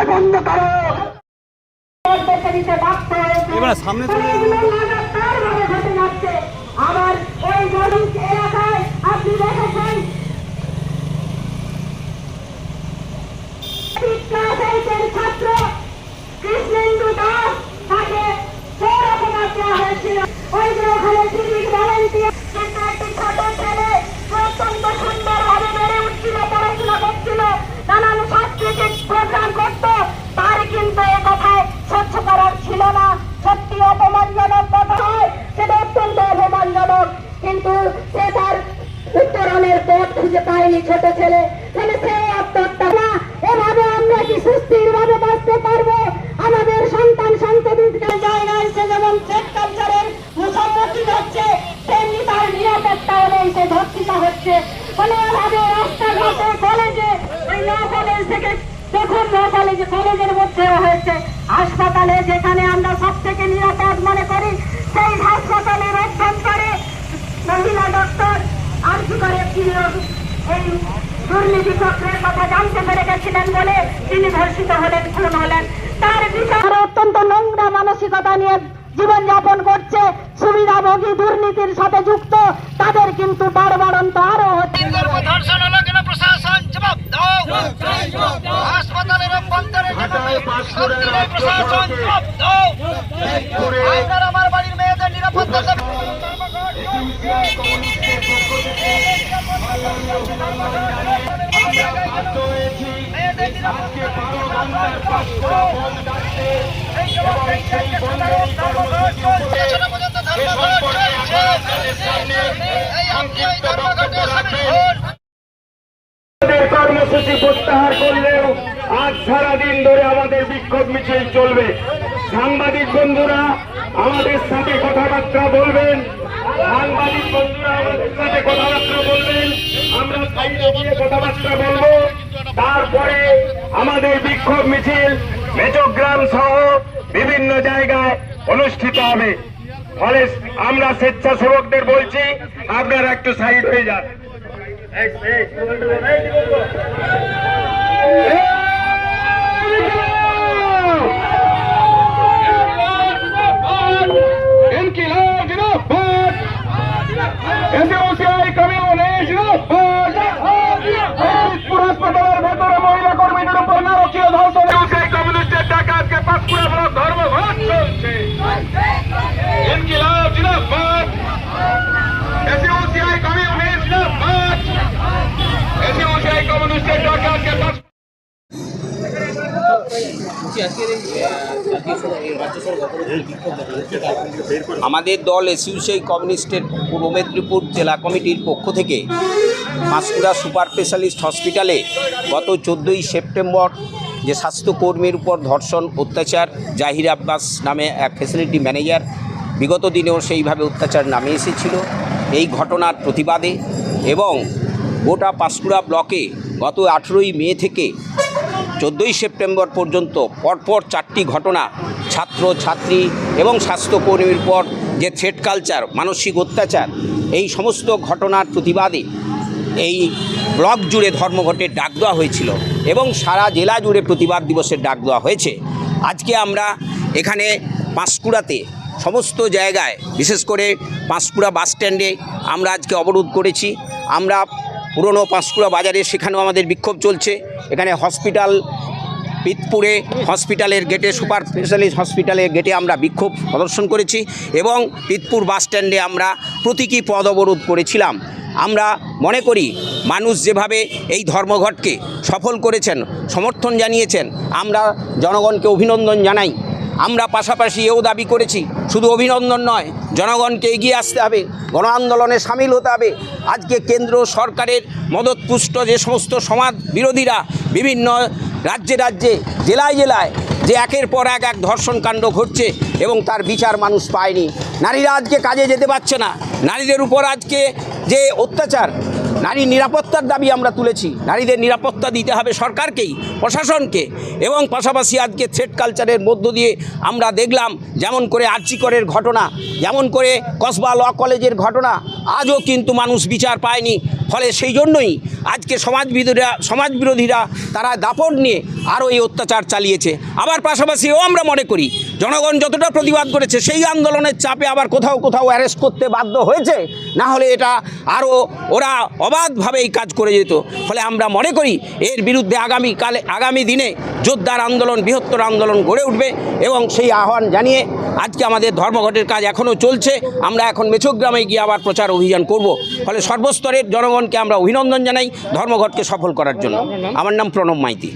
অন্যায় বন্ধ করো। এবার সামনে চলে আবার ওই গরিব এলাকায় আপনি দেখেছেন ক্লাস এইটের ছাত্র কৃষ্ণেন্দু দাস তাকে সেরকম দেওয়া হয়েছিল ওই যে ওখানে সিভিক ভলেন্টিয়ার কিন্তু একটি ছোট ছেলে অত্যন্ত সুন্দরভাবে বেড়ে উঠছিল পড়াশোনা করছিল নানান সাংস্কৃতিক প্রোগ্রাম করত তার কিন্তু এ কথায় স্বচ্ছ করার ছিল না সত্যি অপমানজনক কথা হয় সেটা অত্যন্ত অপমানজনক কিন্তু সে তার উত্তরণের পথ খুঁজে ছোট ছেলে। তাহলে সে আত্মহত্যা না। এভাবে আমরা কি সুস্থির ভাবে বাঁচতে পারব? আমাদের সন্তান সন্ততিকে জায়গায় সে যেমন চেক কালচারের মুখোমুখি হচ্ছে, তেমনি তার নিরাপত্তাও নেই সে ধর্ষিত হচ্ছে। ফলে এভাবে রাস্তাঘাটে, কলেজে, ওই কলেজ থেকে দেখুন ল কলেজে কলেজের মধ্যেও হয়েছে হাসপাতালে, যেখানে আমরা সব থেকে নিরাপদ মনে করি, সেই হাসপাতালের অভ্যন্তরে মহিলা ডক্টর আর কি করে? তিনি এই দুর্নীতি চক্রের কথা জানতে পেরে গেছিলেন বলে তিনি ধর্ষিত হলেন খুন হলেন। তার বিচার অত্যন্ত নোংরা মানসিকতা নিয়ে জীবনযাপন করছে। সুবিধাভোগী দুর্নীতির সাথে যুক্ত। তাদের কিন্তু বাড়বাড়ন্ত আরও হচ্ছে। প্রশাসন? জবাব দাও। হাসপাতালের অভ্যন্তরে প্রশাসন? জবাব দাও আপনার আমার বাড়ির মেয়েদের নিরাপত্তা দেবে কর্মসূচি প্রত্যাহার করলেও আজ সারাদিন ধরে আমাদের বিক্ষোভ মিছিল চলবে। সাংবাদিক বন্ধুরা আমাদের সাথে কথাবার্তা বলবেন। সাংবাদিক বন্ধুরা আমাদের সাথে কথাবার্তা বলবেন। আমরা সাইডে গিয়ে কথাবার্তা বলব। তারপরে আমাদের বিক্ষোভ মিছিল মেজগ্রাম সহ বিভিন্ন জায়গায় অনুষ্ঠিত হবে। ফলে আমরা স্বেচ্ছাসেবকদের বলছি, আপনারা একটু সাইড হয়ে যান এই, এই, এই, ইনকিলাব জিন্দাবাদ এসইউসিআই কমিউনিস্ট জিন্দাবাদ পিরোজপুর হাসপাতালের ভেতরে মহিলা কর্মীদের উপর নারকীয় ধর্ষণ এসইউসিআই কমিউনিস্টের ডাকা আজকে পাঁচপুরা ব্লক ধর্মঘট চলছে ইনকিলাব জিন্দাবাদ এসইউসিআই কমিউনিস্ট জিন্দাবাদ এসইউসিআই কমিউনিস্টের ডাকা আজকে পাঁচ আমাদের দল এসইউসিআই কমিউনিস্টের পূর্ব মেদিনীপুর জেলা কমিটির পক্ষ থেকে পাঁশকুড়া সুপার স্পেশালিস্ট হসপিটালে গত চোদ্দোই সেপ্টেম্বর যে স্বাস্থ্যকর্মীর উপর ধর্ষণ, অত্যাচার, জাহির আব্বাস নামে এক ফেসিলিটি ম্যানেজার বিগত দিনেও সেইভাবে অত্যাচার নামে এসেছিল। এই ঘটনার প্রতিবাদে এবং গোটা পাঁশকুড়া ব্লকে গত আঠেরোই মে থেকে চোদ্দোই সেপ্টেম্বর পর্যন্ত পরপর চারটি ঘটনা, ছাত্র, ছাত্রী এবং স্বাস্থ্যকর্মীর পর যে থ্রেড কালচার মানসিক অত্যাচার, এই সমস্ত ঘটনার প্রতিবাদে এই ব্লক জুড়ে ধর্মঘটের ডাক দেওয়া হয়েছিল এবং সারা জেলা জুড়ে প্রতিবাদ দিবসের ডাক দেওয়া হয়েছে। আজকে আমরা এখানে পাঁশকুড়াতে সমস্ত জায়গায়, বিশেষ করে পাঁশকুড়া বাস স্ট্যান্ডে আমরা আজকে অবরোধ করেছি। আমরা পুরনো পাঁশকুড়া বাজারে সেখানেও আমাদের বিক্ষোভ চলছে। এখানে হসপিটাল, পিতপুরে হসপিটালের গেটে, সুপার স্পেশালিস্ট হসপিটালের গেটে আমরা বিক্ষোভ প্রদর্শন করেছি এবং পিতপুর বাস স্ট্যান্ডে আমরা প্রতীকী পদ অবরোধ করেছিলাম। আমরা মনে করি, মানুষ যেভাবে এই ধর্মঘটকে সফল করেছেন, সমর্থন জানিয়েছেন, আমরা জনগণকে অভিনন্দন জানাই। আমরা পাশাপাশি এও দাবি করেছি, শুধু অভিনন্দন নয়, জনগণকে এগিয়ে আসতে হবে, গণ আন্দোলনে সামিল হতে হবে। আজকে কেন্দ্র সরকারের মদতপুষ্ট যে সমস্ত সমাজ বিরোধীরা বিভিন্ন রাজ্যে রাজ্যে, জেলায় জেলায় যে একের পর এক এক ধর্ষণ কাণ্ড ঘটছে এবং তার বিচার মানুষ পায়নি। নারীরা আজকে কাজে যেতে পারছে না। নারীদের উপর আজকে যে অত্যাচার নারী নিরাপত্তার দাবি আমরা তুলেছি। নারীদের নিরাপত্তা দিতে হবে সরকারকেই, প্রশাসনকে এবং পাশাপাশি আজকে থ্রেড কালচারের মধ্য দিয়ে আমরা দেখলাম যেমন করে আর্চিকরের ঘটনা, যেমন করে কসবা ল কলেজের ঘটনা, আজও কিন্তু মানুষ বিচার পায়নি। ফলে সেই জন্যই আজকে সমাজবিরোধীরা সমাজবিরোধীরা তারা দাপট নিয়ে আরও এই অত্যাচার চালিয়েছে। আবার পাশাপাশিও আমরা মনে করি জনগণ যতটা প্রতিবাদ করেছে, সেই আন্দোলনের চাপে আবার কোথাও কোথাও অ্যারেস্ট করতে বাধ্য হয়েছে? না হলে এটা আরও ওরা অবাধভাবে এই কাজ করে যেত। ফলে আমরা মনে করি, এর বিরুদ্ধে আগামী কালে, আগামী দিনে যোদ্ধার আন্দোলন, বৃহত্তর আন্দোলন গড়ে উঠবে এবং সেই আহ্বান জানিয়ে আজকে আমাদের ধর্মঘটের কাজ এখনও চলছে। আমরা এখন মেছগ্রামে গিয়ে আবার প্রচার অভিযান করব। ফলে সর্বস্তরের জনগণকে আমরা অভিনন্দন জানাই ধর্মঘটকে সফল করার জন্য। আমার নাম প্রণব মাইতি।